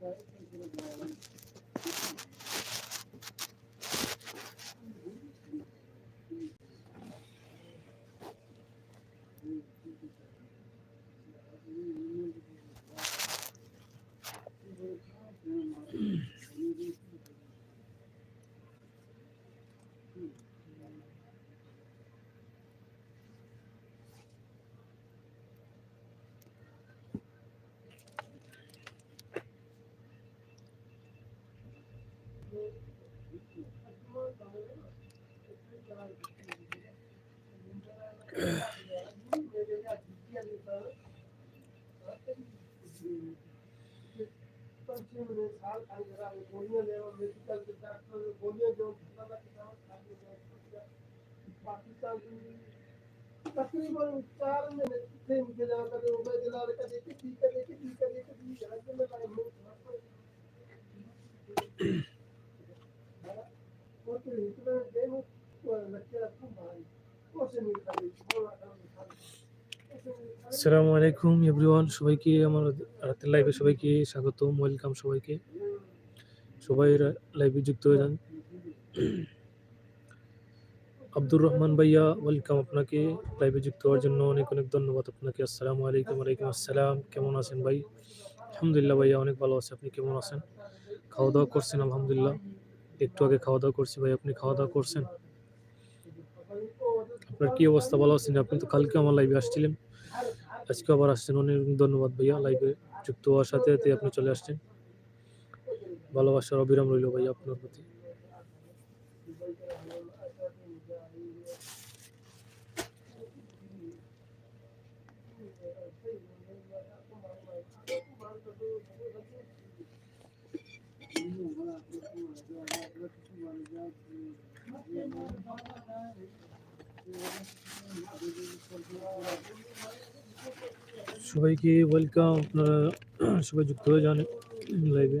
Right. আসসালামু আলাইকুম everyone সবাইকে আমার রাতের লাইভে সবাইকে স্বাগতম ওয়েলকাম সবাইকে। সবাই লাইভে যুক্ত হয়ে যান। আব্দুর রহমান ভাইয়া ওয়েলকাম আপনাকে লাইভে যুক্ত হওয়ার জন্য অনেক অনেক ধন্যবাদ আপনাকে। আসসালামু আলাইকুম, ওয়ালাইকুম আসসালাম, কেমন আছেন ভাই? আলহামদুলিল্লাহ ভাইয়া, অনেক ভালো আছে। আপনি কেমন আছেন? খাওয়া দাওয়া করছেন, আলহামদুলিল্লাহ। একটু আগে খাওয়া দাওয়া করছি ভাই, আপনি খাওয়া দাওয়া করছেন? আপনার কি অবস্থা? ভালো আছেন? আপনি তো কালকে আমার লাইভে আসছিলেন। আজকে আবার আসছেন। অনেক ধন্যবাদ ভাইয়া লাইভে যুক্ত হওয়ার সাথে সাথে আপনি চলে আসছেন। ভালোবাসার অবিরাম রইল ভাইয়া আপনার প্রতি। সবাইকে ওয়েলকাম আপনারা সবাই যুক্ত হয়ে যান লাইভে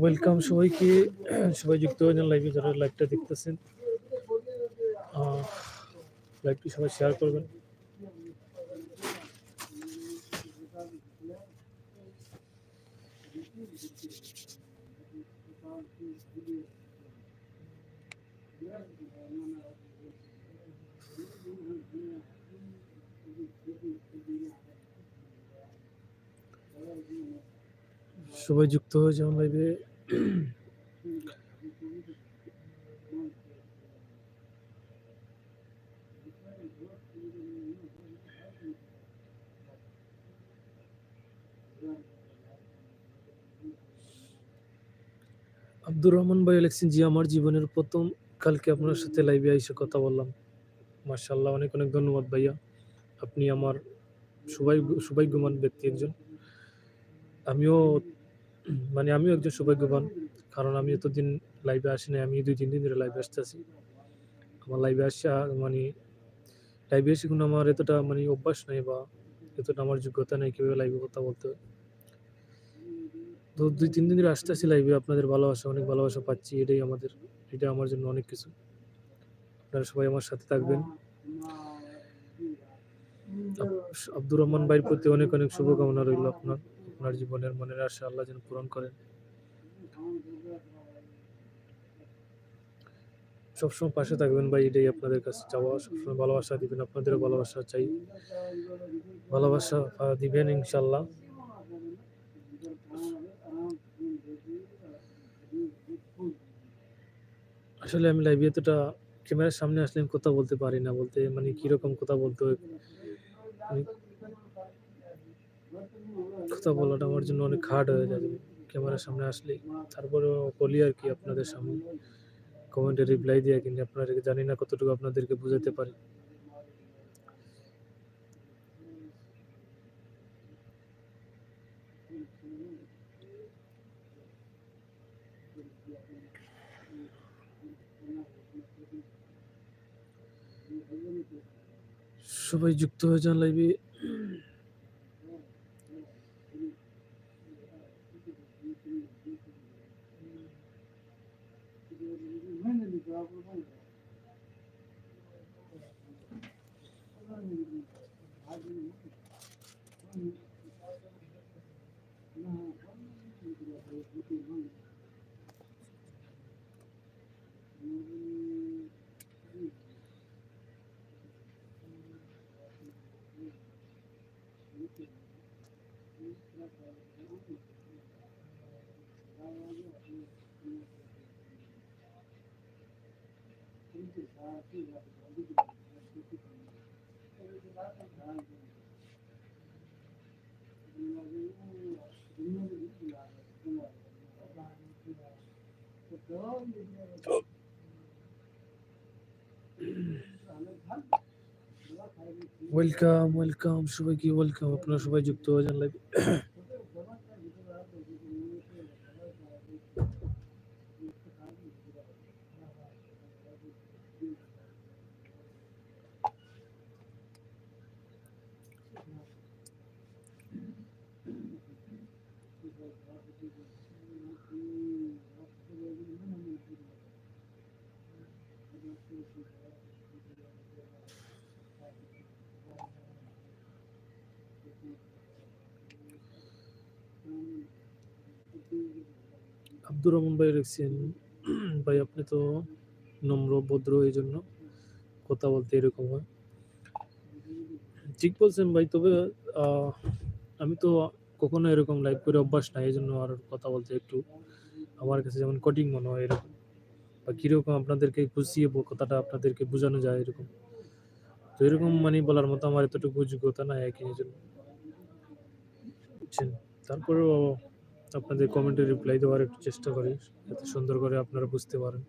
ওয়েলকাম সবাইকে। সবাই যুক্ত হয়ে যান লাইভে যারা লাইভটা দেখতেছেন। লাইভটি সবাই শেয়ার করবেন। সবাই যুক্ত হয়ে যান লাইভে আব্দুর রহমান ভাই লেখছেন, জি, আমার জীবনের প্রথম কালকে আপনার সাথে লাইভে এসে কথা বললাম। মার্শাল্লাহ অনেক অনেক ধন্যবাদ ভাইয়া। আপনি আমার সবাই সৌভাগ্যবান ব্যক্তি একজন। আমিও মানে আমিও একজন সৌভাগ্যবান, কারণ আমি এতদিন লাইভে আসি নাই, আমি দুই, তিন দিন ধরে লাইভে আসতে আসতেছি। আমার লাইভে আসা মানে লাইভে এসে কোনো আমার এতটা মানে অভ্যাস নেই বা এতটা আমার যোগ্যতা নেই কীভাবে লাইভে কথা বলতে তো দুই, তিন দিন ধরে আসতে আসতেছি লাইভে আপনাদের ভালোবাসা, অনেক ভালোবাসা পাচ্ছি, এটাই আমাদের, এটা আমার জন্য অনেক কিছু। আপনারা সবাই আমার সাথে থাকবেন। আব্দুর রহমান ভাইয়ের প্রতি অনেক অনেক শুভকামনা রইল আপনার। আপনার জীবনের মনের আশা আল্লাহ যেন পূরণ করেন। সবসময় পাশে থাকবেন ভাই, এটাই আপনাদের কাছে চাওয়া। সবসময় ভালোবাসা দিবেন, আপনাদেরও ভালোবাসা চাই। ভালোবাসা দিবেন ইনশাল্লাহ আসলে আমি লাইভে এতটা ক্যামেরার সামনে আসলে আমি কথা বলতে পারি না বলতে মানে কীরকম কথা বলতে হয়? কথা বলাটা আমার জন্য অনেক হার্ড হয়ে যাবে। ক্যামেরার সামনে আসলে তারপরে বলি আর কি আপনাদের সামনে। কমেন্টে রিপ্লাই দিয়ে কিন্তু আপনারা জানি না কতটুকু আপনাদেরকে বোঝাতে পারি। সবাই যুক্ত হয়ে যান লাইভে Thank you. ওয়েলকাম ওয়েলকাম সবাইকে ওয়েলকাম আপনারা সবাই যুক্ত হয়ে যান লাইভে আব্দুর রহমান ভাই লিখছেন ভাই, আপনি তো নম্র, ভদ্র এই জন্য কথা বলতে এরকম হয়। ঠিক বলছেন ভাই, তবে আমি তো কখনো এরকম লাইভ করে অভ্যাস নাই, এই জন্য আর কথা বলতে একটু আমার কাছে যেমন কঠিন মনে হয় এরকম। বা কীরকম আপনাদেরকে বুঝিয়ে কথাটা আপনাদেরকে বোঝানো যায় এরকম। তো এরকম মানে বলার মতো আমার এতটুকু যোগ্যতা নাই একই জন্য। তারপরেও আপনাদের কমেন্টে রিপ্লাই দেওয়ার একটু চেষ্টা করি যাতে সুন্দর করে আপনারা বুঝতে পারেন।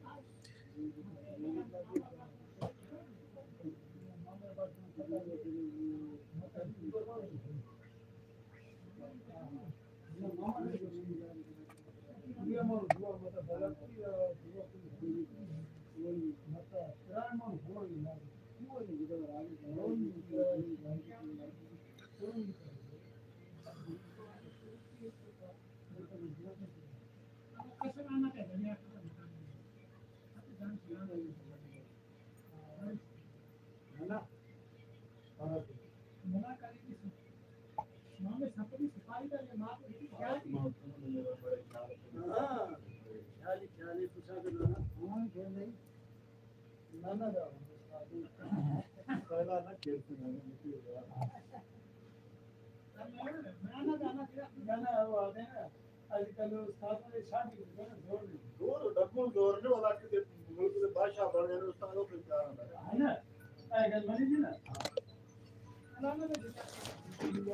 Doğru, takım doğru ne olarak da bu başa bağlayan usta yok. Aynen. Aynen, bana değil mi? Normal mi?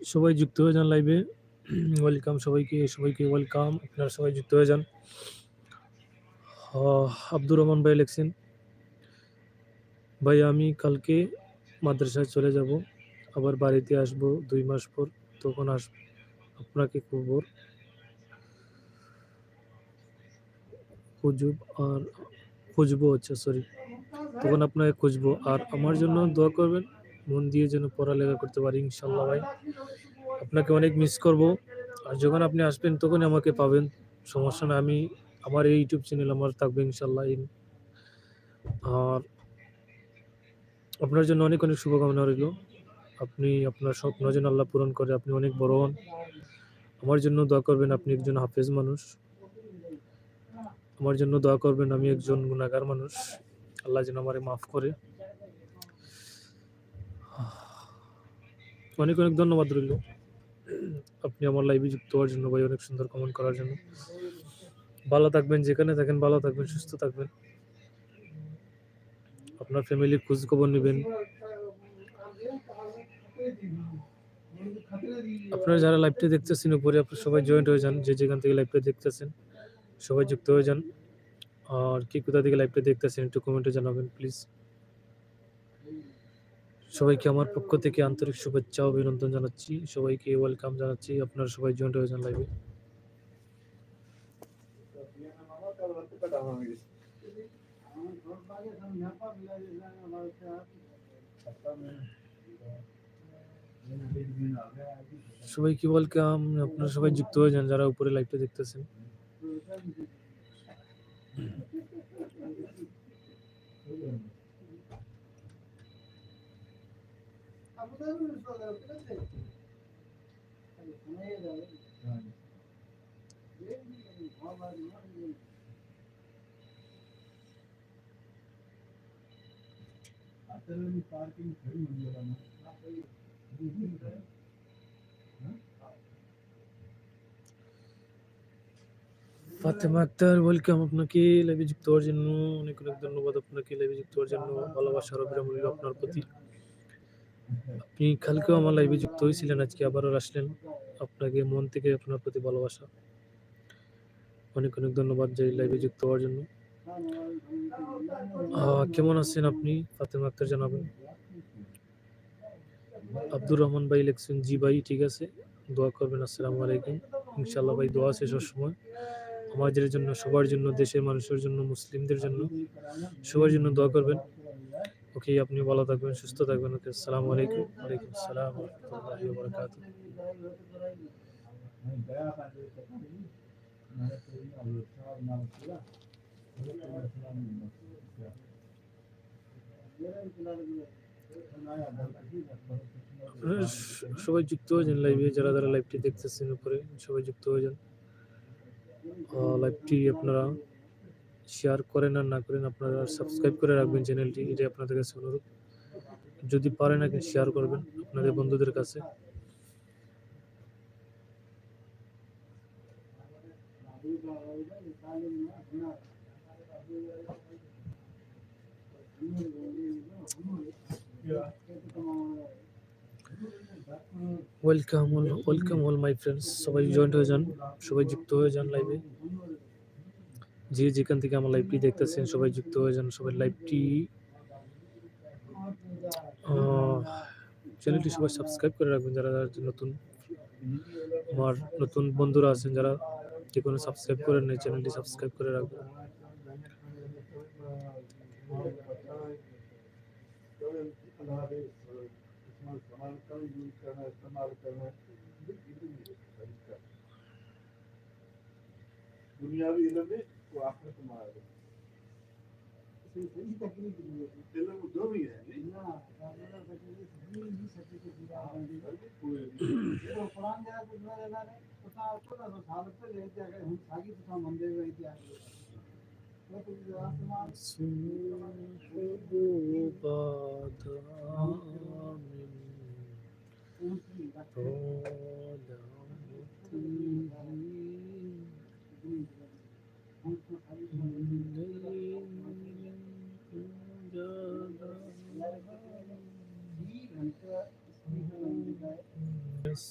সবাই যুক্ত হয়ে যান লাইভে ওয়েলকাম সবাইকে সবাইকে ওয়েলকাম আপনারা সবাই যুক্ত হয়ে যান। আব্দুর রহমান ভাই লেখছেন, ভাই, আমি কালকে মাদ্রাসায় চলে যাব, আবার বাড়িতে আসব দুই মাস পর, তখন আস, আপনাকে খবর। খুঁজব আর, খুঁজবো আচ্ছা সরি তখন আপনাকে খুঁজবো। আর আমার জন্য দোয়া করবেন মন দিয়ে যেন পড়ালেখা করতে পারি, ইনশাল্লাহ ভাই। আপনাকে অনেক মিস করব। আর যখন আপনি আসবেন, তখনই আমাকে পাবেন। সমস্যা না আমি আমার এই ইউটিউব চ্যানেল আমার থাকবে, ইনশাল্লাহ, ইন- আর আপনার জন্য অনেক অনেক শুভকামনা রইল। আপনি আপনার স্বপ্ন যেন আল্লাহ পূরণ করে, আপনি অনেক বড় হন। আমার জন্য দোয়া করবেন, আপনি একজন হাফেজ মানুষ। আমার জন্য দোয়া করবেন, আমি একজন গুণাগার মানুষ। আল্লাহ যেন আমারে মাফ করে। অনেক অনেক ধন্যবাদ রইল। আপনি আমার লাইভে যুক্ত হওয়ার জন্য ভাই, অনেক সুন্দর কমেন্ট করার জন্য। ভালো থাকবেন, যেখানে থাকেন ভালো থাকবেন, সুস্থ থাকবেন। আপনার ফ্যামিলির খোঁজ খবর নেবেন। আপনারা যারা লাইভটা দেখতেছেন, উপরে আপনারা সবাই জয়েন্ট হয়ে যান, যে যেখান থেকে লাইভটা দেখতেছেন, সবাই যুক্ত হয়ে যান। আর কি কোথা থেকে লাইভটা দেখতেছেন, একটু কমেন্টে জানাবেন প্লিজ সবাইকে আমার পক্ষ থেকে আন্তরিক শুভেচ্ছা, অভিনন্দন জানাচ্ছি। সবাইকে ওয়েলকাম জানাচ্ছি। আপনারা সবাই জয়েন্ট হয়ে যান লাইভে সবাইকে ওয়েলকাম আপনারা সবাই যুক্ত হয়ে যান যারা উপরে লাইভটা দেখতেছেন। पार्किंग खड़ी हुई है ফাতেমা আক্তার ওয়েলকাম আপনাকে লাইভে যুক্ত হওয়ার জন্য অনেক অনেক ধন্যবাদ আপনাকে লাইভে যুক্ত হওয়ার জন্য ভালোবাসার অবিরাম রইল আপনার প্রতি আপনি কালকেও আমার লাইভে যুক্ত হয়েছিলেন, আজকে আবারও আসলেন। আপনাকে মন থেকে আপনার প্রতি ভালোবাসা। অনেক অনেক ধন্যবাদ যে লাইভে যুক্ত হওয়ার জন্য। কেমন আছেন আপনি? ফাতেমা আক্তার জানাবেন। আব্দুর রহমান ভাই লেখছেন, জি ভাই, ঠিক আছে। দোয়া করবেন, আসসালামু আলাইকুম। ইনশাল্লাহ ভাই, দোয়া আছে সবসময় আমাদের জন্য, সবার জন্য, দেশের মানুষের জন্য, মুসলিমদের জন্য সবার জন্য দোয়া করবেন। ওকে আপনি ভালো থাকবেন, সুস্থ থাকবেন। ওকে, আসসালামু আলাইকুম। ওয়ালাইকুম আসসালাম রহমতুল্লাহি ওয়া বারাকাতুহু সবাই যুক্ত হয়ে যান লাইভে যারা যারা লাইভটি দেখতেছেন উপরে, সবাই যুক্ত হয়ে যান। লাইভটি আপনারা শেয়ার করেন আর না করেন, আপনারা সাবস্ক্রাইব করে রাখবেন চ্যানেলটি এটাই আপনাদের কাছে অনুরোধ। যদি পারেন এখন শেয়ার করবেন আপনাদের বন্ধুদের কাছে। Welcome welcome all my friends সবাই জয়েন্ট হয়ে যান, সবাই যুক্ত হয়ে যান লাইভে যে যেখান থেকে আমার লাইভটি দেখতেছেন সবাই যুক্ত হয়ে যান সবাই লাইভটি চ্যানেলটি সবাই সাবস্ক্রাইব করে রাখবেন যারা যারা নতুন আমার নতুন বন্ধুরা আছেন যারা যে কোনো সাবস্ক্রাইব করেন এই চ্যানেলটি সাবস্ক্রাইব করে রাখবেন दुनियावी इल्म में واخركم هذا انت كنت تتكلم دومي يعني لا انا القران ده كنت لا لا بتاع كل اصحاب كل انت هم ساقي بتاع منده ويتي Thank you.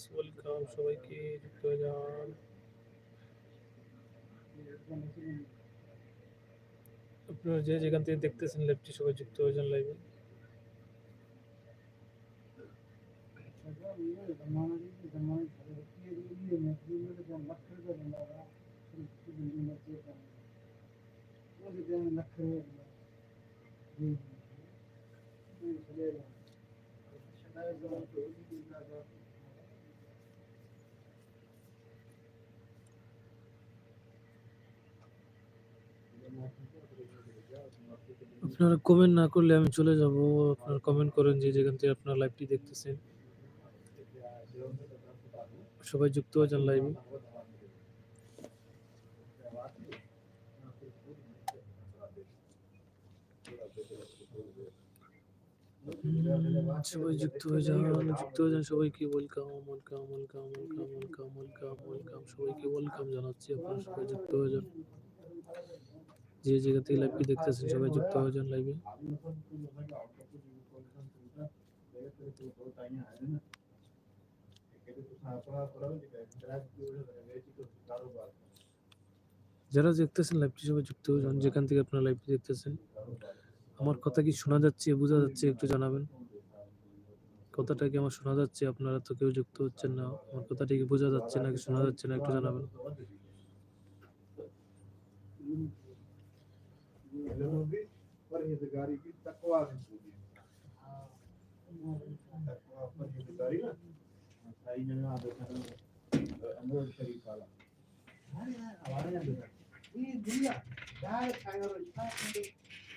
ওয়েলকাম সবাইকে যুক্ত হয়ে যান আপনারা যে যেখান থেকে দেখতেছেন ল্যাবটি সবাই যুক্ত হয়ে যান লাইভে আপনারা কমেন্ট না করলে আমি চলে যাব। আপনারা কমেন্ট করেন যে যেখান থেকে আপনারা লাইভটি দেখতেছেন। সবাই যুক্ত হয়ে যান লাইভে সবাই যুক্ত হয়ে যান যুক্ত হয়ে যান সবাইকে welcome welcome welcome welcome welcome welcome welcome সবাইকে ওয়েলকাম জানাচ্ছি, আপনারা সবাই যুক্ত হয়ে যান। যে জায়গা থেকে লাইভটি দেখতেছেন, সবাই যুক্ত হয়ে যান লাইভে যারা দেখতেছেন লাইভটি সবাই যুক্ত হয়ে যান, যেখান থেকে আপনারা লাইভটি দেখতেছেন। আমার কথা কি শোনা যাচ্ছে বোঝা যাচ্ছে একটু জানাবেন কথাটা কি আমার শোনা যাচ্ছে আপনারা তো কেউ যুক্ত হচ্ছেন না আমার কথাটা কি বোঝা যাচ্ছে নাকি শোনা যাচ্ছে না একটু জানাবেন परहेजगारी की तकवा में पूरी तकवा परहेजगारी ना साई जगह आदत है अमोल शरीफ वाला हमारे यहाँ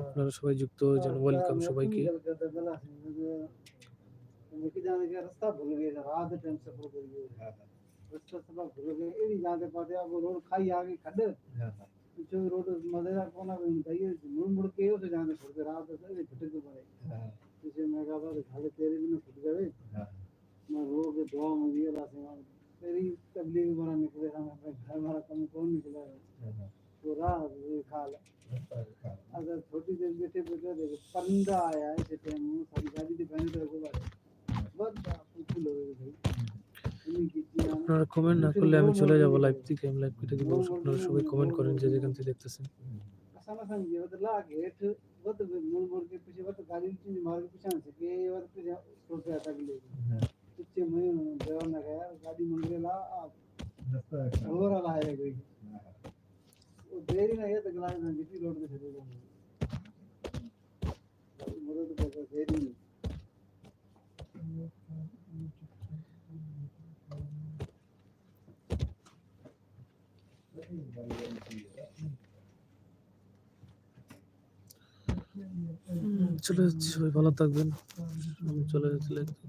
আপনারা সবাই যুক্ত যেন ওয়েলকাম সবাইকে تبلیغ ہمارا کم کون نکلا وہ راہ کھال اگر چھوٹی دیر بیٹھے بیٹھے دیکھ پندرہ آیا ہے اسے ٹائم میں ساری گاڑی کے پہنے طرح کو بات بہت فل ہو گئی بھائی আপনারা কমেন্ট না করলে আমি চলে যাব লাইভ থেকে আমি লাইভ থেকে বলবো আপনারা সবাই কমেন্ট করেন যে যেখান থেকে দেখতেছেন সামাসান জি ওদের লাগে এত বড় মন বড় কে পিছে বড় গাড়ি নিচে মার পিছে আছে কে এবার পিছে সরছে আটা গেলে হ্যাঁ সত্যি মনে দেওয়া না গায়া গাড়ি মন গেলে আ ওরা লাগে গই চলে যাচ্ছি সবাই ভালো থাকবেন আমি চলে যাচ্ছি live থেকে।